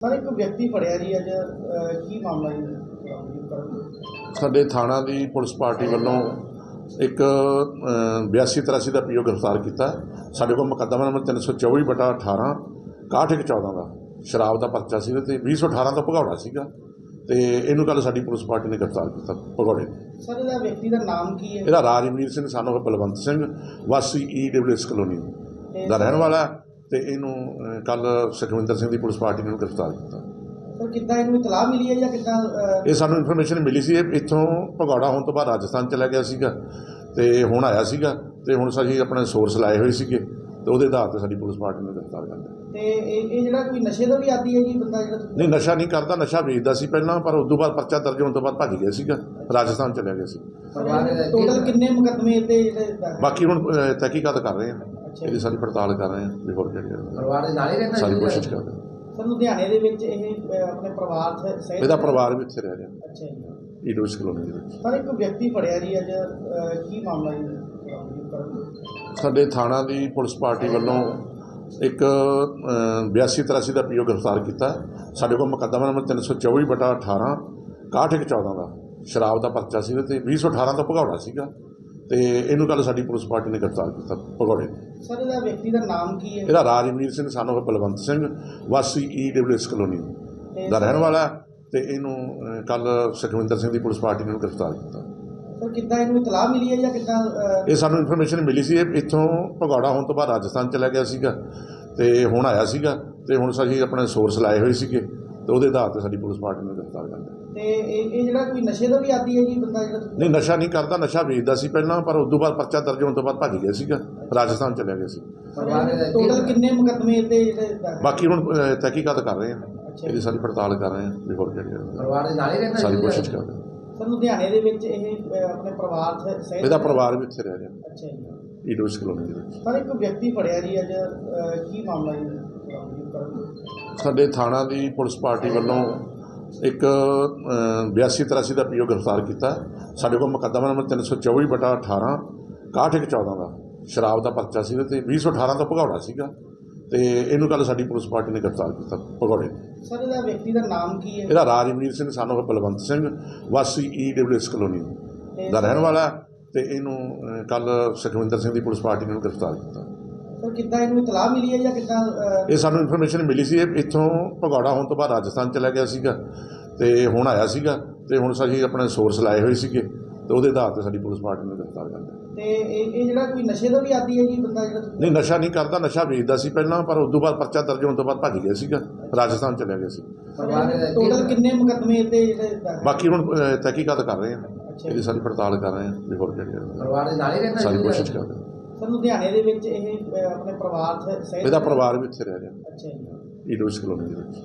Sir ਇੱਕ ਵਿਅਕਤੀ ਫੜਿਆ ਜੀ ਅੱਜ ਕੀ ਮਾਮਲਾ ਜੀ? ਸਾਡੇ ਥਾਣਾ ਦੀ ਪੁਲਿਸ ਪਾਰਟੀ ਵੱਲੋਂ ਇੱਕ 82 83 ਦਾ ਪੀਓ ਗ੍ਰਿਫਤਾਰ ਕੀਤਾ। ਸਾਡੇ ਕੋਲ ਮੁਕੱਦਮਾ ਨੰਬਰ 324 ਬਟਾ 18 6114 ਦਾ। ਸ਼ਰਾਬ ਦਾ ਪਰਚਾ ਸੀ ਤੇ 218 ਦਾ ਭਗੌੜਾ ਸੀਗਾ। ਤੇ ਇਹਨੂੰ ਕੱਲ ਸਾਡੀ ਪੁਲਿਸ ਪਾਰਟੀ ਨੇ ਗ੍ਰਿਫਤਾਰ ਕੀਤਾ ਭਗੌੜੇ। ਸਰ ਇਹਦਾ ਵਿਅਕਤੀ ਦਾ ਨਾਮ ਕੀ ਹੈ? ਇਹਦਾ ਰਾਜਵੀਰ ਸਿੰਘ ਸਾਨੂੰ ਬਲਵੰਤ ਸਿੰਘ ਵਾਸੀ ਈਡਬਲਯੂਐਸ ਕਲੋਨੀ ਤੇ ਦਾ ਰਹਿਣ ਵਾਲਾ। ਤੇ ਇਹਨੂੰ ਕੱਲ ਸੁਖਵਿੰਦਰ ਸਿੰਘ ਦੀ ਪੁਲਿਸ ਪਾਰਟੀ ਨੇ ਗ੍ਰਿਫਤਾਰ ਕੀਤਾ। ਸਰ ਕਿੱਦਾਂ ਇਹਨੂੰ ਇਤਲਾਹ ਮਿਲੀ ਹੈ ਜਾਂ ਕਿੱਦਾਂ ਇਹ ਸਾਨੂੰ ਇਨਫੋਰਮੇਸ਼ਨ ਮਿਲੀ ਸੀ ਇਹ ਇੱਥੋਂ ਭਗੌੜਾ ਹੋਣ ਤੋਂ ਬਾਅਦ ਰਾਜਸਥਾਨ ਚਲਾ ਗਿਆ ਸੀਗਾ ਤੇ ਹੁਣ ਆਇਆ ਸੀਗਾ ਤੇ ਹੁਣ ਅਸੀਂ ਆਪਣੇ ਸੋਰਸ ਲਾਏ ਹੋਏ ਸੀਗੇ ਤੇ ਉਹਦੇ ਆਧਾਰ ਤੇ ਸਾਡੀ ਪੁਲਿਸ ਪਾਰਟੀ ਨੇ ਗ੍ਰਿਫਤਾਰ ਕਰ ਲਿਆ। ਤੇ ਇਹ ਇਹ ਜਿਹੜਾ ਕੋਈ ਨਸ਼ੇ ਦਾ ਵੀ ਆਦੀ ਹੈ ਜੀ ਬੰਦਾ ਜਿਹੜਾ ਨਹੀਂ ਨਸ਼ਾ ਨਹੀਂ ਕਰਦਾ ਨਸ਼ਾ ਵੇਚਦਾ ਸੀ ਪਹਿਲਾਂ ਪਰ ਉਸ ਤੋਂ ਬਾਅਦ ਪਰਚਾ ਦਰਜ ਹੋਣ ਤੋਂ ਬਾਅਦ ਭੱਜ ਗਿਆ ਸੀਗਾ ਰਾਜਸਥਾਨ ਚਲਾ ਗਿਆ ਸੀ। ਟੋਟਲ ਕਿੰਨੇ ਮੁਕੱਦਮੇ ਤੇ ਜਿਹੜੇ ਬਾਕੀ ਹੁਣ ਤਹਿਕੀਕਾਤ ਕਰ ਰਹੇ ਹਾਂ। ਇਹਦੀ ਸਾਰੀ ਪੜਤਾਲ ਕਰ ਰਹੇ ਹਾਂ ਵੀ ਹੋਰ ਜਿਹੜੀ ਹੈ। ਪਰਿਵਾਰ ਦੇ ਨਾਲ ਹੀ ਰਹਿੰਦਾ ਸਾਰੀ ਕੋਸ਼ਿਸ਼ ਕਰ ਰਹੇ ਹਾਂ। ਸਰ ਲੁਧਿਆਣੇ ਦੇ ਵਿੱਚ ਇਹ ਆਪਣੇ ਪਰਿਵਾਰ ਸਹਿਤ ਇਹਦਾ ਪਰਿਵਾਰ ਵੀ ਇੱਥੇ ਰਹਿ ਰਿਹਾ। ਅੱਛਾ ਜੀ। ਈਡੋਸ ਕਲੋਨੀ ਦੇ ਵਿੱਚ। ਸਰ ਇੱਕ ਵਿਅਕਤੀ ਫੜਿਆ ਜੀ ਅੱਜ ਕੀ ਮਾਮਲਾ ਜੀ? ਸਾਡੇ ਥਾਣਾ ਦੀ ਪੁਲਿਸ ਪਾਰਟੀ ਵੱਲੋਂ ਇੱਕ 82 83 ਦਾ ਪੀਓ ਗ੍ਰਿਫਤਾਰ ਕੀਤਾ। ਸਾਡੇ ਕੋਲ ਮੁਕੱਦਮਾ ਨੰਬਰ 324 ਬਟਾ 18 6114 ਦਾ। ਸ਼ਰਾਬ ਦਾ ਪਰਚਾ ਸੀ ਤੇ 218 ਦਾ ਭਗੌੜਾ ਸੀਗਾ। ਤੇ ਇਹਨੂੰ ਕੱਲ ਸਾਡੀ ਪੁਲਿਸ ਪਾਰਟੀ ਨੇ ਗ੍ਰਿਫਤਾਰ ਕੀਤਾ ਭਗੌੜੇ। ਸਰ ਇਹਦਾ ਵਿਅਕਤੀ ਦਾ ਨਾਮ ਕੀ ਹੈ? ਇਹਦਾ ਰਾਜਵੀਰ ਸਿੰਘ ਸਾਨੂੰ ਬਲਵੰਤ ਸਿੰਘ ਵਾਸੀ ਈਡਬਲਯੂਐਸ ਕਲੋਨੀ ਤੇ ਦਾ ਰਹਿਣ ਵਾਲਾ ਤੇ ਇਹਨੂੰ ਕੱਲ ਸੁਖਵਿੰਦਰ ਸਿੰਘ ਦੀ ਪੁਲਿਸ ਪਾਰਟੀ ਨੇ ਗ੍ਰਿਫਤਾਰ ਕੀਤਾ। ਸਰ ਕਿੱਦਾਂ ਇਹਨੂੰ ਇਤਲਾਹ ਮਿਲੀ ਹੈ ਜਾਂ ਕਿੱਦਾਂ ਇਹ ਸਾਨੂੰ ਇਨਫੋਰਮੇਸ਼ਨ ਮਿਲੀ ਸੀ ਇਹ ਇੱਥੋਂ ਭਗੌੜਾ ਹੋਣ ਤੋਂ ਬਾਅਦ ਰਾਜਸਥਾਨ ਚਲਾ ਗਿਆ ਸੀਗਾ ਤੇ ਹੁਣ ਆਇਆ ਸੀਗਾ ਤੇ ਹੁਣ ਅਸੀਂ ਆਪਣੇ ਸੋਰਸ ਲਾਏ ਹੋਏ ਸੀਗੇ। ਤੇ ਉਹਦੇ ਆਧਾਰ ਤੇ ਸਾਡੀ ਪੁਲਿਸ ਪਾਰਟੀ ਨੇ ਗ੍ਰਿਫਤਾਰ ਕਰ ਲਿਆ। ਤੇ ਇਹ ਇਹ ਜਿਹੜਾ ਕੋਈ ਨਸ਼ੇ ਦਾ ਵੀ ਆਦੀ ਹੈ ਜੀ ਬੰਦਾ ਜਿਹੜਾ ਨਹੀਂ ਨਸ਼ਾ ਨਹੀਂ ਕਰਦਾ ਨਸ਼ਾ ਵੇਚਦਾ ਸੀ ਪਹਿਲਾਂ ਪਰ ਉਸ ਤੋਂ ਬਾਅਦ ਪਰਚਾ ਦਰਜ ਹੋਣ ਤੋਂ ਬਾਅਦ ਭੱਜ ਗਿਆ ਸੀਗਾ। ਰਾਜਸਥਾਨ ਚਲਾ ਗਿਆ ਸੀ। ਪਰਿਵਾਰ ਦੇ ਟੋਟਲ ਕਿੰਨੇ ਮੁਕੱਦਮੇ ਤੇ ਜਿਹੜੇ ਬਾਕੀ ਹੁਣ ਅਹ, ਤਹਿਕੀਕਾਤ ਕਰ ਰਹੇ ਹਾਂ ਇਹਦੀ ਸਾਰੀ ਪੜਤਾਲ ਕਰ ਰਹੇ ਹਾਂ ਵੀ ਹੋਰ ਜਿਹੜੀ। ਪਰਿਵਾਰ ਦੇ ਨਾਲ ਹੀ ਰਹਿੰਦਾ ਸਾਰੀ ਕੋਸ਼ਿਸ਼ ਕਰ ਰਹੇ ਹਾਂ ਸਰ ਲੁਧਿਆਣੇ ਦੇ ਵਿੱਚ ਇਹ ਅਹ, ਆਪਣੇ ਪਰਿਵਾਰ ਸ- ਸਹਿਤ ਇਹਦਾ ਪਰਿਵਾਰ ਵੀ ਇੱਥੇ ਰਹਿ ਰਿਹਾ। ਅੱਛਾ ਜੀ। ਈਡੋਸ ਕਲੋਨੀ ਦੇ ਵਿੱਚ। ਸਰ ਇੱਕ ਵਿਅਕਤੀ ਫੜਿਆ ਜੀ ਅੱਜ ਅਹ, ਕੀ ਮਾਮਲਾ ਜੀ? ਕਰਨ ਸਾਡੇ ਥਾਣਾ ਦੀ ਪੁਲਿਸ ਪਾਰਟੀ ਵੱਲੋਂ ਇੱਕ 82 83 ਦਾ ਪੀਓ ਗ੍ਰਿਫਤਾਰ ਕੀਤਾ। ਸਾਡੇ ਕੋਲ ਮੁਕੱਦਮਾ ਨੰਬਰ 324 ਬਟਾ 18 6114 ਦਾ। ਸ਼ਰਾਬ ਦਾ ਪਰਚਾ ਸੀ ਤੇ 218 ਦਾ ਭਗੌੜਾ ਸੀਗਾ। ਤੇ ਇਹਨੂੰ ਕੱਲ ਸਾਡੀ ਪੁਲਿਸ ਪਾਰਟੀ ਨੇ ਗ੍ਰਿਫਤਾਰ ਕੀਤਾ ਭਗੌੜੇ। ਸਰ ਇਹਦਾ ਵਿਅਕਤੀ ਦਾ ਨਾਮ ਕੀ ਹੈ? ਇਹਦਾ ਰਾਜਵੀਰ ਸਿੰਘ ਸਾਨੂੰ ਬਲਵੰਤ ਸਿੰਘ ਵਾਸੀ ਈਡਬਲਯੂਐਸ ਕਲੋਨੀ ਤੇ ਦਾ ਰਹਿਣ ਵਾਲਾ ਤੇ ਇਹਨੂੰ ਕੱਲ ਸੁਖਵਿੰਦਰ ਸਿੰਘ ਦੀ ਪੁਲਿਸ ਪਾਰਟੀ ਨੇ ਗ੍ਰਿਫਤਾਰ ਕੀਤਾ। ਸਰ ਕਿੱਦਾਂ ਇਹਨੂੰ ਇਤਲਾਹ ਮਿਲੀ ਹੈ ਜਾਂ ਕਿੱਦਾਂ ਅਹ, ਇਹ ਸਾਨੂੰ ਇਨਫੋਰਮੇਸ਼ਨ ਮਿਲੀ ਸੀ ਇਹ ਇੱਥੋਂ ਭਗੌੜਾ ਹੋਣ ਤੋਂ ਬਾਅਦ ਰਾਜਸਥਾਨ ਚਲਾ ਗਿਆ ਸੀਗਾ ਤੇ ਹੁਣ ਆਇਆ ਸੀਗਾ ਤੇ ਹੁਣ ਅਸੀਂ ਆਪਣੇ ਸੋਰਸ ਲਾਏ ਹੋਏ ਸੀਗੇ ਤੇ ਉਹਦੇ ਆਧਾਰ ਤੇ ਸਾਡੀ ਪੁਲਿਸ ਪਾਰਟੀ ਨੇ ਗ੍ਰਿਫਤਾਰ ਕਰ ਲਿਆ। ਤੇ ਇਹ ਇਹ ਜਿਹੜਾ ਕੋਈ ਨਸ਼ੇ ਦਾ ਵੀ ਆਦੀ ਹੈ ਜੀ ਬੰਦਾ ਜਿਹੜਾ ਨਹੀਂ ਨਸ਼ਾ ਨਹੀਂ ਕਰਦਾ ਨਸ਼ਾ ਵੇਚਦਾ ਸੀ ਪਹਿਲਾਂ ਪਰ ਉਸ ਤੋਂ ਬਾਅਦ ਪਰਚਾ ਦਰਜ ਹੋਣ ਤੋਂ ਬਾਅਦ ਭੱਜ ਗਿਆ ਸੀਗਾ ਰਾਜਸਥਾਨ ਚਲਾ ਗਿਆ ਸੀ। ਪਰਿਵਾਰ ਦੇ ਟੋਟਲ ਕਿੰਨੇ ਮੁਕੱਦਮੇ ਤੇ ਜਿਹੜੇ ਦਾਖਲ- ਬਾਕੀ ਹੁਣ ਅਹ, ਤਹਿਕੀਕਾਤ ਕਰ ਰਹੇ ਹਾਂ। ਇਹਦੀ ਸਾਰੀ ਪੜਤਾਲ ਕਰ ਰਹੇ ਹਾਂ ਵੀ ਹੋਰ ਜਿਹੜੀ ਹੈ। ਪਰਿਵਾਰ ਦੇ ਨਾਲ ਹੀ ਰਹਿੰਦਾ ਸਾਰੀ ਕੋਸ਼ਿਸ਼ ਕਰ ਰਹੇ ਹਾਂ। ਸਰ ਲੁਧਿਆਣੇ ਦੇ ਵਿੱਚ ਇਹ ਆਪਣੇ ਪਰਿਵਾਰ ਸਹਿਤ ਇਹਦਾ ਪਰਿਵਾਰ ਵੀ ਇੱਥੇ ਰਹਿ ਰਿਹਾ। ਅੱਛਾ ਜੀ। ਈਡੋਸ ਕਲੋਨੀ ਦੇ ਵਿੱਚ।